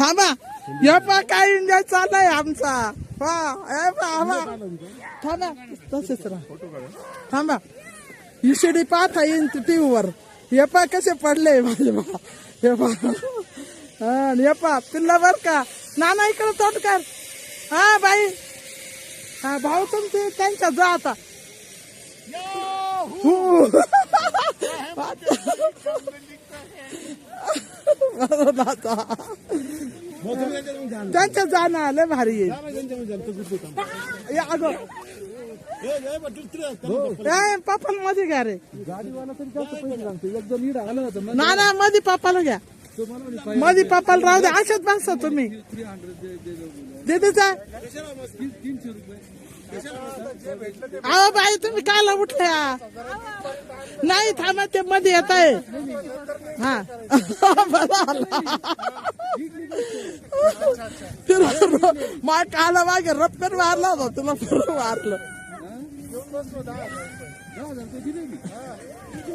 थांबा. हे पा काय एन्जॉय चाललाय आमचा. हा पहा. थांबा. तसेच राहा. थांबा. ही शिडी पाहता येईन टीव्हीवर हे पा कसे पडले? माझे बा हे पा. हा पा पिल्ला बर का? नाना इकडे तोंड कर. हा बाई. हा भाऊ तुमचे त्यांच्या जा आता. हो. त्यांच्या जाणं आलं भारी येईल या अगं ए, पप्पाला मध्ये घ्या रे ना ना मध्ये पप्पाला घ्या मध्ये पप्पाला राहू द्या अशाच बसा तुम्ही दीदीचा अहो बाई तुम्ही कायला उठल्या? नाही थांबा ते मध्ये येत आहे. हा. बरं आला. तुला मा काला मागे रप्पेन मारला होता तुला बरं मारलं.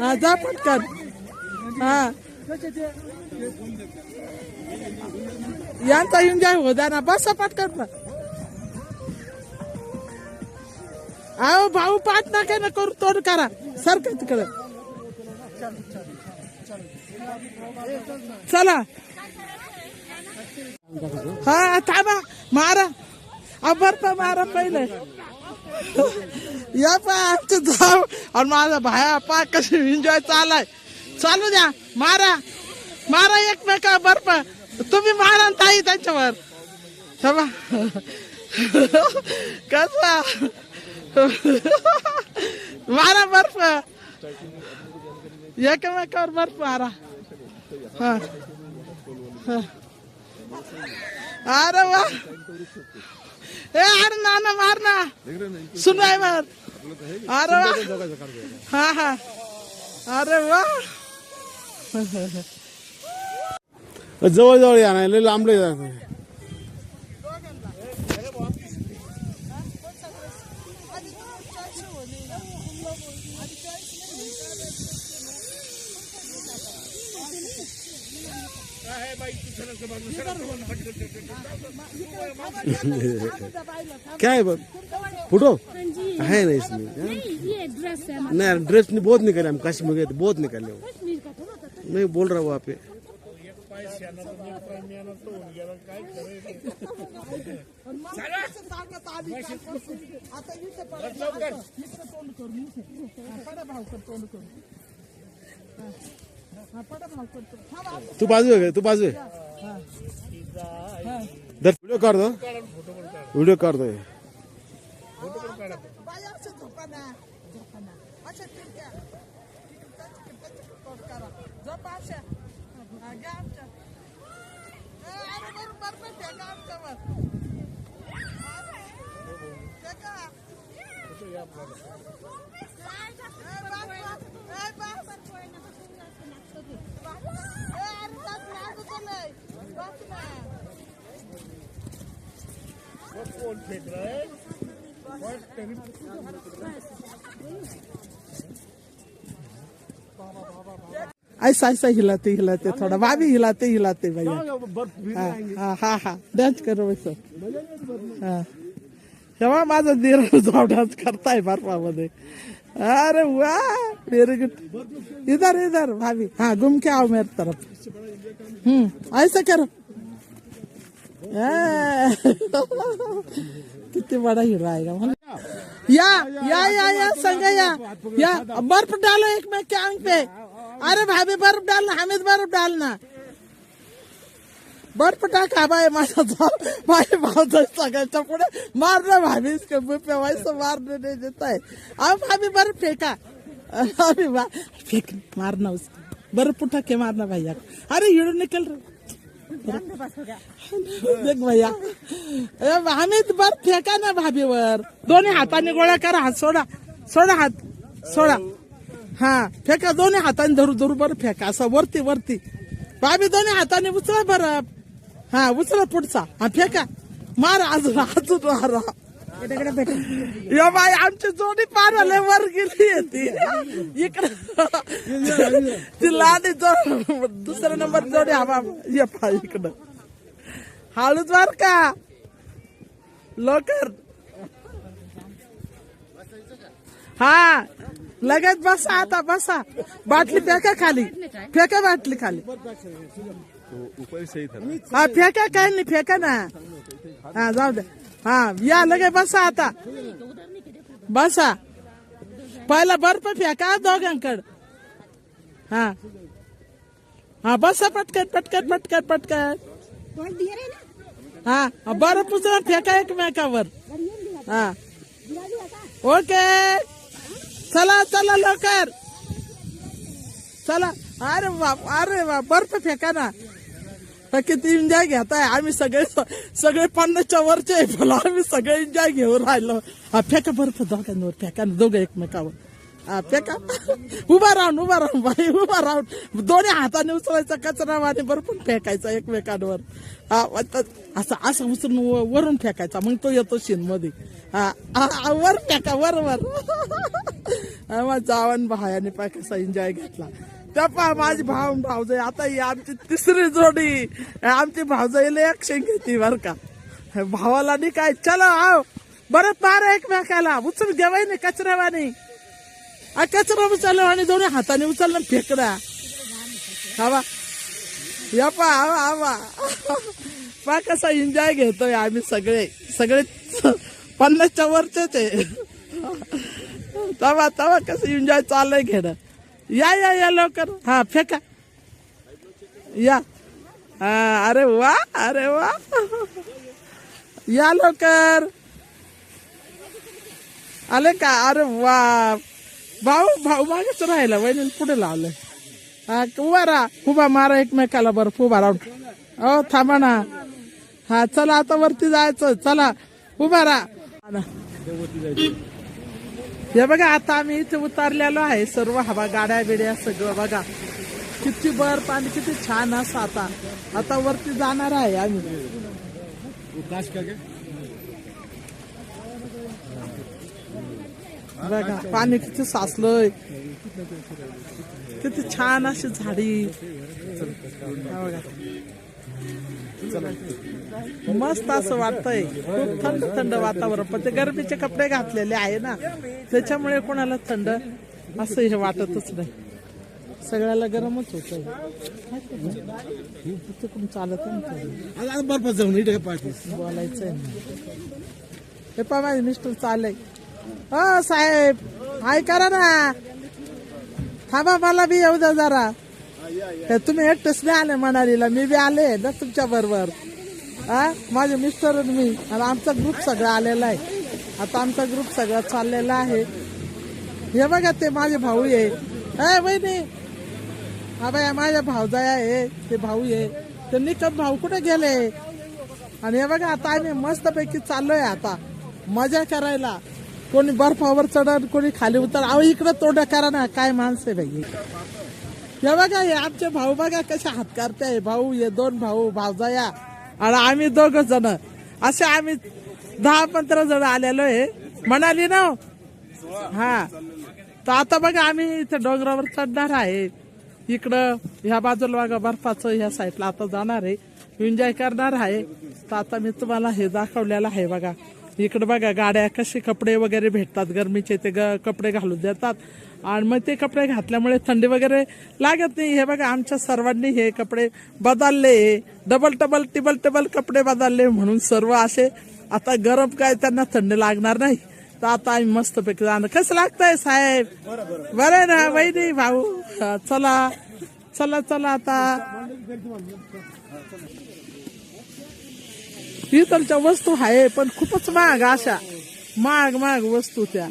हा जा पटकन. हा. यांचा एन्जॉय हो जा ना बसा पटकन. ना अहो भाऊ पाठ ना काय ना करू तोड करा. सारखं तिकडं. चला. हा थांबा. मारा. अबर पण मारा पहिले. या पा आमचं जाव. आणि माझा भाया पा कशी एन्जॉय चालाय चालू द्या. मारा. मारा एकमेका बर्फ तुम्ही मारा ताई त्यांच्यावर. कसा? मारा बर्फ. एकमेकावर बर्फ मारा. हा. हा. अरे वा ए अरे ना ना मार ना सुनाय मार अरे वा हा हा. अरे वा जवळ जवळ या नाही लय लांबले जात क्या है फोटो? है ना इसमें? नहीं ड्रेस है नहीं बहुत निकले हम कश्मीर गए बहुत निकले. नहीं बोल रहा वहाँ पे. आता इथे पडा तोंड करून इथे. हा, पडा भाव कर तोंड करून हा. हा, पडा भाव कर तोंड. हा, भाव. तू बाजू आहे तू बाजू आहे. व्हिडिओ काढतो व्हिडिओ काढतोय बाई, असं झोपा ना. झोपा ना. अशा तिरक्या. तिकडच्या, तिकडच्या तोंड करा. झोपा अशा. हा, घ्या आमच्या. ए, अरे बरं, बरं, बरं, फेका आमच्यावर. अरे, फेका. ए, ऐसा ऐसा हिलाते हिलाते थोड़ा भाभी हिलाते हिलाते भैया। हाँ हाँ हाँ हाँ करो वैसे। हाँ। तेव्हा माझा दीर जाऊ डान्स करताय बर्फामध्ये अरे वा वेरी गुड इधर इधर भाभी। हाँ घूम के आओ मेरे तरफ़। हम्म ऐसा करो। ए, किती बड़ा हीरो आएगा। या या या या संग या या बर्फ़ डालो एक में क्या पे। अरे भाभी बर्फ डालना हमें बर्फ डालना बर्फ टाका बाय माझा जाव माझे भावचा सगळ्यांच्या पुढे. मारना भाभी इसके मुंह नाही देत आहे. अहो भाभी बर्फ फेका. अभी बा फेक मारना उसको. बर्फ उठा के मारना भैया अरे हिडून निकल रहा देख भैया. हमीद बर्फ फेका ना भाभीवर दोन्ही हाताने गोळा करा हात सोडा. सोडा हात. सोडा. हा फेका दोन्ही हाताने धरू धरू बरं फेका. असं वरती वरती. बाबी दोन्ही हाताने उचला बरं. हा उचला पुढचा. हा फेका. मारा अजून अजून मारा. या बाई आमची जोडी पार लय वर गेली होती ती. इकडं. ती लादी जो दुसरा नंबर जोडी हवा ये पा इकडं. हळूच बर का? लवकर. हा. लगेच बसा आता बसा. बाटली फेका खाली. फेका बाटली खाली. हा फेका काय नाही फेका ना. हा जाऊ दे. हा या लगे बसा आता. बसा. पहिला बर्फ़ फेका दोघांकड. हा. हा बसा पटकन पटकन पटकन पटकन. हा बर्फ़ उचला फेका एकमेकावर. हा. ओके. चला चला लवकर. चला. अरे बाप अरे बाप बर्फ फेका ना. किती एन्जॉय घेताय. आम्ही सगळे सगळे पन्नासच्या वरचे आहे, पण आम्ही सगळे एन्जॉय घेऊन राहिलो. हा फेका बर्फ दोघांवर फेका दोघं एकमेकावर. हा फेका उभा राहून उभा राहून बाई उभा राहून. दोन्ही हाताने उचलायचा कचरा आणि भरपूर फेकायचा एकमेकांवर. असं असं उचलून व- वरून फेकायचा. मग तो येतो शीन मध्ये हा वर फेका वर वर. जावन मग भायाने पाय कसा एन्जॉय घेतला. त्या पहा माझी भाव भावजाई आता ही आमची तिसरी जोडी. आमची भावजाईला एक घेते बर का. भावाला नाही काय चला आव. बरं पार एकमेकाला. उचल घेवाय नाही कचऱ्यावानी. कचरा उचलला आणि दोन्ही हाताने उचलला फेकडा हवा या पा हवा हवा पा कसा एन्जॉय घेतोय आम्ही सगळे. सगळे पन्नासच्या वरचेच आहे तवा तवा कसं एन्जॉय चाललंय घेणं. या या या लवकर. हा फेका. या. हा अरे वा अरे वा. या लवकर. आले का? अरे वा भाऊ भाऊ मागेच राहिला वहिनी पुढे लावलंय. हा उभा राहा उभा मारा एकमेकाला बरं उभा राहून. हो थांबा ना. हा चला आता वरती जायचं. चला उभा राहा. हे बघा आता आम्ही इथे उतरलेलो आहे. सर्व हवा गाड्या बिड्या सगळं बघा. किती बर्फ आणि किती छान असं आता. आता वरती जाणार आहे आम्ही. बघा पाणी किती साचलंय. किती छान अशी झाडी. मस्त असं वाटतंय. खूप थंड थंड वातावरण. पण ते गरमीचे कपडे घातलेले आहे ना. त्याच्यामुळे कोणाला थंड असं हे वाटतच नाही. सगळ्याला गरमच होत तिकडून चालत बोलायचंय हे पहा माझे मिस्टर चाललंय हो साहेब. ऐका करा ना. थांबा मला बी येऊ द्या जरा. तुम्ही एकटेच नाही आले मनालीला. मी बी आले ना तुमच्या बरोबर. हा? माझे मिस्टर मी. आणि आमचा ग्रुप सगळा आलेला आहे. आता आमचा ग्रुप सगळा चाललेला आहे. हे बघा ते माझे भाऊ आहे. अय बहिणी हा बाय माझ्या भाऊजाया आहे. ते भाऊ आहे. ते निकम भाऊ कुठे गेले? आणि हे बघा आता आम्ही मस्तपैकी चाललोय आता. मजा करायला. कोणी बर्फावर चढण कोणी खाली उतर. अहो इकडे तोंड करा ना काय माणसं आहे बाई. हे बघा हे आमचे भाऊ बघा कसे हात करते भाऊ हे दोन भाऊ भावजाया आणि आम्ही दोघ जण. असे आम्ही दहा पंधरा जण आलेलो आहे. म्हणाली ना हा. तर आता बघा आम्ही इथे डोंगरावर चढणार आहे. इकडं ह्या बाजूला बघा बर्फाचं ह्या साईडला आता जाणार आहे. एन्जॉय करणार आहे. तर आता मी तुम्हाला हे दाखवलेलं आहे बघा. इकडं बघा गाड्या कसे कपडे वगैरे भेटतात गरमीचे ते ग- कपडे घालून देतात. आणि मग ते कपडे घातल्यामुळे थंडी वगैरे लागत नाही. हे बघा आमच्या सर्वांनी हे कपडे बदलले. डबल डबल टिबल टबल कपडे बदलले म्हणून सर्व असे आता गरम काय त्यांना थंडी लागणार नाही. तर आता आम्ही मस्तपैकी जाणं कसं लागतंय साहेब? बरं आहे ना वहिनी भाऊ? चला चला चला आता. इथलच्या वस्तू आहे पण खूपच महाग अशा. महाग महाग वस्तू त्या.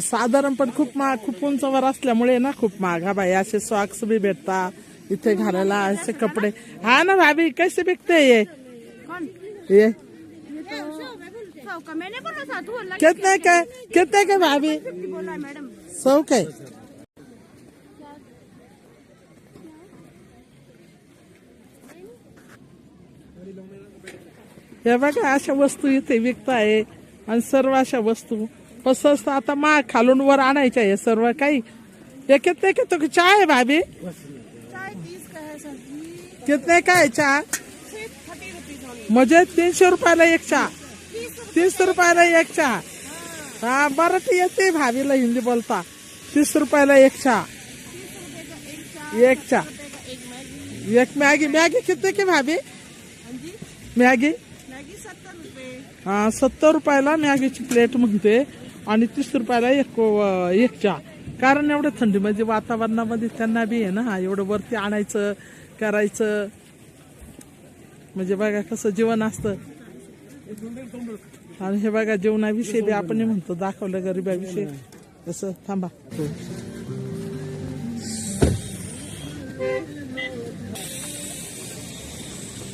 साधारण पण खूप महाग खूप उंचवर असल्यामुळे ना खूप महाग. हा बाई असे सॉक्स बी भेटता इथे घालायला असे कपडे. हा ना भाभी कसे बिकते ये ये कितने के कितने के भाभी? बोला मैडम. सौ के? हे बघा अशा वस्तू इथे विकताय. आणि सर्व अशा वस्तू. कसं आता मा खालून वर आणायच्या हे सर्व काही. एक कितने के तो चाय है भाभी. कितने का है म्हणजे तीनशे रुपयाला एक चहा. तीस रुपयाला एक चहा. हा ते येते भाभीला हिंदी बोलता. तीस रुपयाला एक चहा. एक चहा. एक मॅगी. मॅगी. किती की भाभी? मॅगी? सत्तर रुपयाला मॅगीची प्लेट म्हणते आणि तीस रुपयाला एक एक चहा. कारण एवढं थंडीमध्ये म्हणजे वातावरणामध्ये त्यांना बी आहे ना एवढं वरती आणायचं करायचं. म्हणजे बघा कसं जीवन असतं. आणि हे बघा जेवणाविषयी बी आपण म्हणतो दाखवलं गरिबाविषयी. कसं थांबा.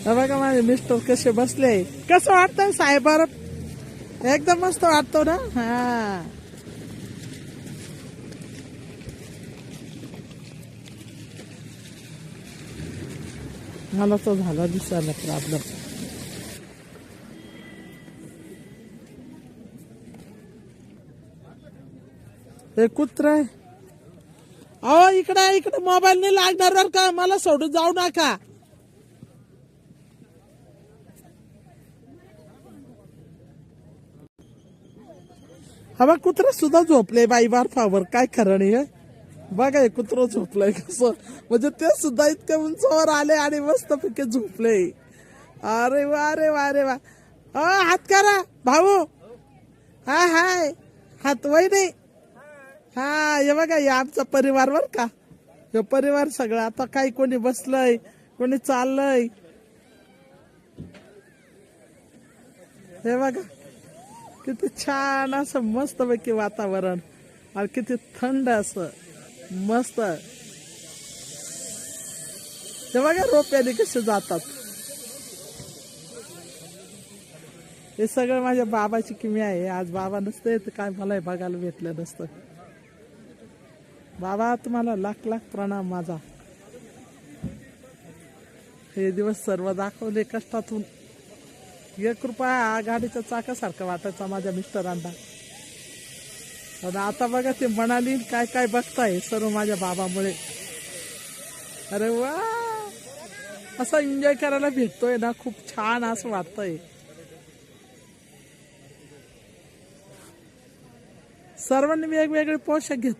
बघा माझे मिस्टर कसे बसले कसं वाटतंय साहेब एकदम मस्त वाटतो ना? हा. मला तो झाला दिसायला प्रॉब्लेम हे कुत्र आहे. अहो इकडे इकडे मोबाईल नाही लागणार का? मला सोडून जाऊ नका. हा कुत्र सुद्धा झोपले बाई बारफावर काय खरं नाही हे? बघा हे कुत्र झोपलंय कसं. म्हणजे ते सुद्धा इतके उंचावर आले आणि मस्त पिके झोपले. अरे वा रे वा रे वा. अ हात करा भाऊ. हा हाय हात वय नाही. हा हे बघा हे आमचा परिवार बर का. हे परिवार सगळं. आता काही कोणी बसलंय कोणी चाललंय. हे बघा. किती छान असं मस्तपैकी वातावरण. आणि किती थंड असं. मस्त. हे बघा रोप्याने कसे जातात. हे सगळं माझ्या बाबाची किमी आहे. आज बाबा नसते तर काय मलाही बघायला भेटलं नसतं. बाबा तुम्हाला लाख लाख प्रणाम माझा. हे दिवस सर्व दाखवले कष्टातून. एक रुपया हा गाडीच्या चाकासारखा वाटायचा माझ्या मिस्टरांना. आणि आता बघा ते म्हणाली काय काय बघताय? सर्व माझ्या बाबामुळे. अरे वा! असं एन्जॉय करायला भेटतोय ना खूप छान असं वाटतंय. सर्वांनी वेगवेगळे पोशाख घेत